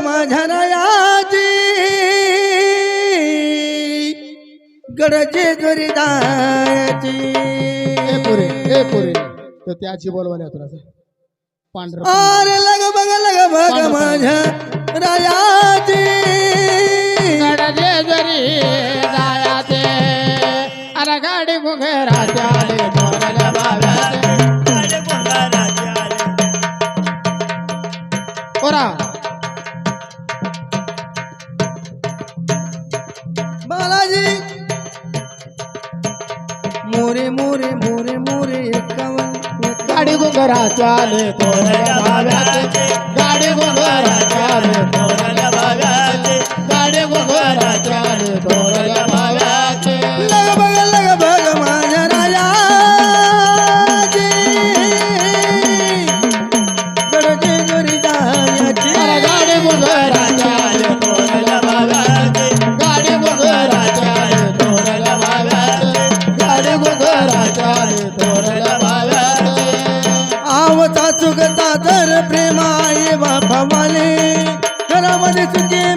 माझ्या रायाची ए पुरे ए पुरे. तर त्याची बोलवायला तुला पांढर अरे लग बघ लग बघ माझ्या रायाची गडजे जरी जायाचे अरे गाडी घुंगराच्या आले गाडी घुंगराच्या आले थोरल्या बाब्याचे गाडी घुंगराच्या आले थोरल्या बाब्याचे गाडी घुंगराच्या आले थोरल्या बाब्याचे लग बघ लग बघ माझ्या गडचे गाडी आले गाडी आले गाडी आले प्रेमाये बापावाले घरामध्ये चुके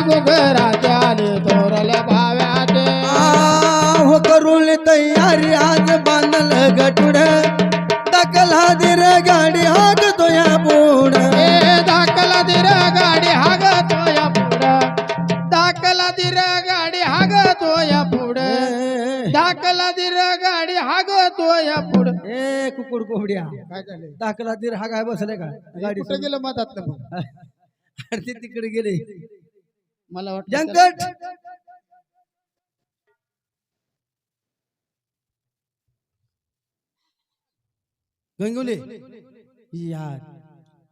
घुंगरा चाले थोरल्या बाब्याचे हो करून तयारी आज बांधल गटुड दाखला दिर गाडी हाकतो या पुढ. ए दाखला दिर गाडी हागतो या पुढं. दाखला दिर गाडी हागतो या पुढं. दाखला दिर गाडी हागतो या पुढं. ए कुकुड कोंबड्या. काय झाले? दाखला दिर हा काय बसले का? गाडी गेलं मधात मग? अरे ते तिकडे गेले. मला वाटतं जंकट गंगुले. यार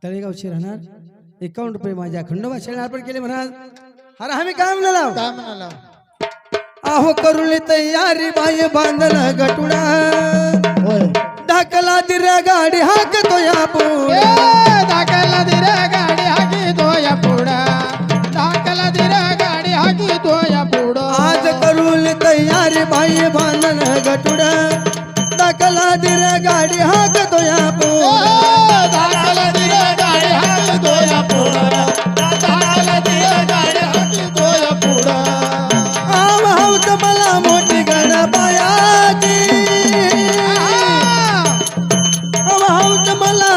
तळेगावचे राहणार. एकावन्न रुपये माझ्या खंडोबा शेळणार पण केले म्हणा अरे आम्ही काय म्हणाला म्हणाला आहो करुले तयारी बाय बांधल गटुडा. होय. ढाकला दिर गाडी हाकतो या पुढ. गाडी हाकतो या पुढ दाखला दिर गाडी हागतो या पुढं दाखला दिर गाडी हागतो या पुढं आव हावत मला मोठी आव मला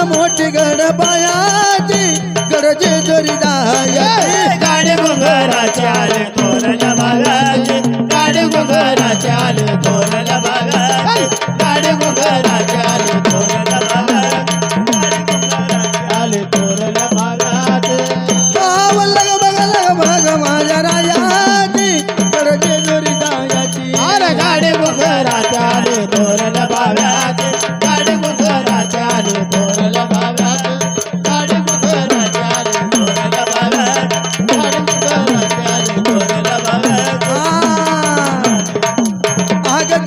जोरीदायाची चाले तोरल्या बागाचे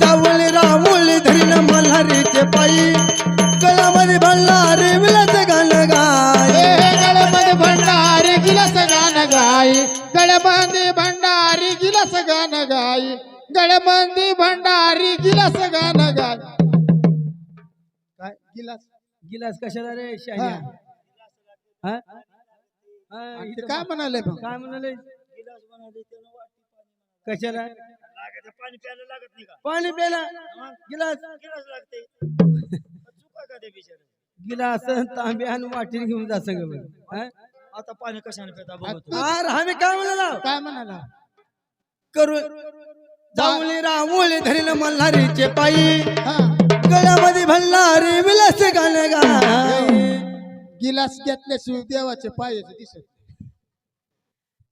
आव भंडारी गिलस गाण गाई. गळबंदी भंडारी गिलस गाण गाय काय? गिलास? गिलास कशाला रे शहाण्या हा? हा, ते इथं काय म्हणाले मग? काय म्हणाले? कशाला? पाणी प्यायला लागत नाही का? पाणी प्यायला? गिलास? गिलास लागते. चुका का ते बिचारे गिलास तांबे आणि वाटीने घेऊन जा सगळं हा? आता पाणी कशाने पिता? बघतो अरे आम्ही काय म्हणाला काय म्हणाला? करू जाऊली रामुली धरील मल्हारीचे पायी. हा. गळ्यामध्ये भल्लारी विलास गाणे गाय गिलास घेतल्याशिवाय देवाचे पाय दिसत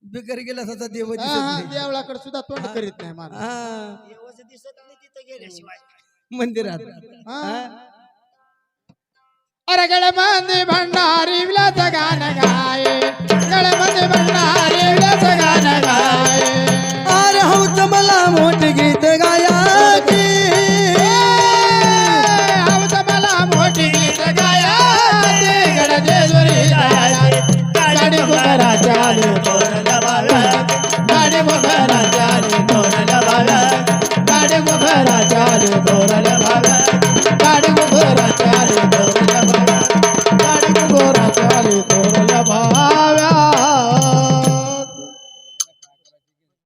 बिगर गेला सचा देव दिसत हा, नाही. देवळाकडे सुद्धा तोंड करीत नाही मला हा, देवाचं दिसत नाही तिथं गेल्याशिवाय. मंदिरात. हा. అరగడ మంది భండారి విలాసగానగాయే